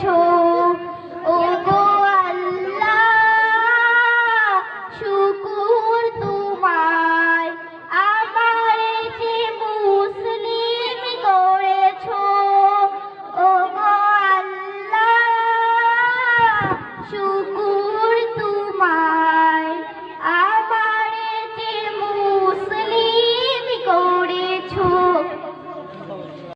ছো ও গো শুকুর তোমায়। আমার যে মুসলিম করেছ ও গো শুকুর